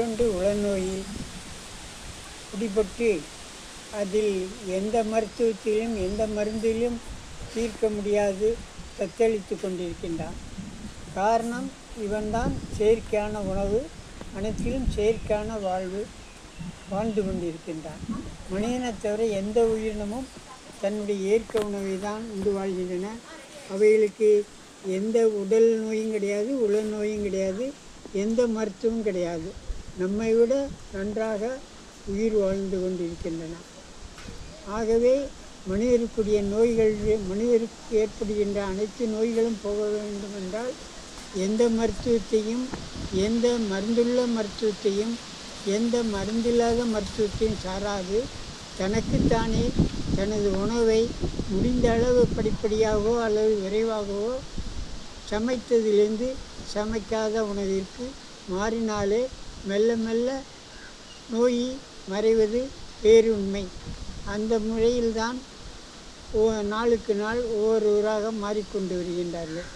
இரண்டு உளநோயில் பிடிபட்டு அதில் எந்த மருத்துவத்திலும் எந்த மருந்திலும் தீர்க்க முடியாது தத்தளித்து கொண்டிருக்கின்றான். காரணம் இவன்தான் செயற்கையான உணவு அனைத்திலும் செயற்கையான வாழ்வு வாழ்ந்து கொண்டிருக்கின்றான். மனிதனை தவிர எந்த உயிரினமும் தன்னுடைய இயற்கை உணவை தான் உண்டு வாழ்கின்றன. அவைகளுக்கு எந்த உடல் நோயும் கிடையாது உள நோயும் கிடையாது எந்த மருத்துவம் கிடையாது. நம்மை விட நன்றாக உயிர் வாழ்ந்து கொண்டிருக்கின்றன. ஆகவே மனிதருக்குரிய நோய்கள் மனிதருக்கு ஏற்படுகின்ற அனைத்து நோய்களும் போக வேண்டும் என்றால் எந்த மருத்துவத்தையும் எந்த மருந்துள்ள மருத்துவத்தையும் எந்த மருந்தில்லாத மருத்துவத்தையும் சாராது. தனக்குத்தானே தனது உணவை முடிந்த அளவு படிப்படியாகவோ அல்லது விரைவாகவோ சமைத்ததிலிருந்து சமைக்காத உணவிற்கு மாறினாலே மெல்ல மெல்ல நோய் மறைவது பேருண்மை. அந்த முறையில்தான் ஓ நாளுக்கு நாள் ஒவ்வொருவராக மாறிக்கொண்டு வருகின்றார்கள்.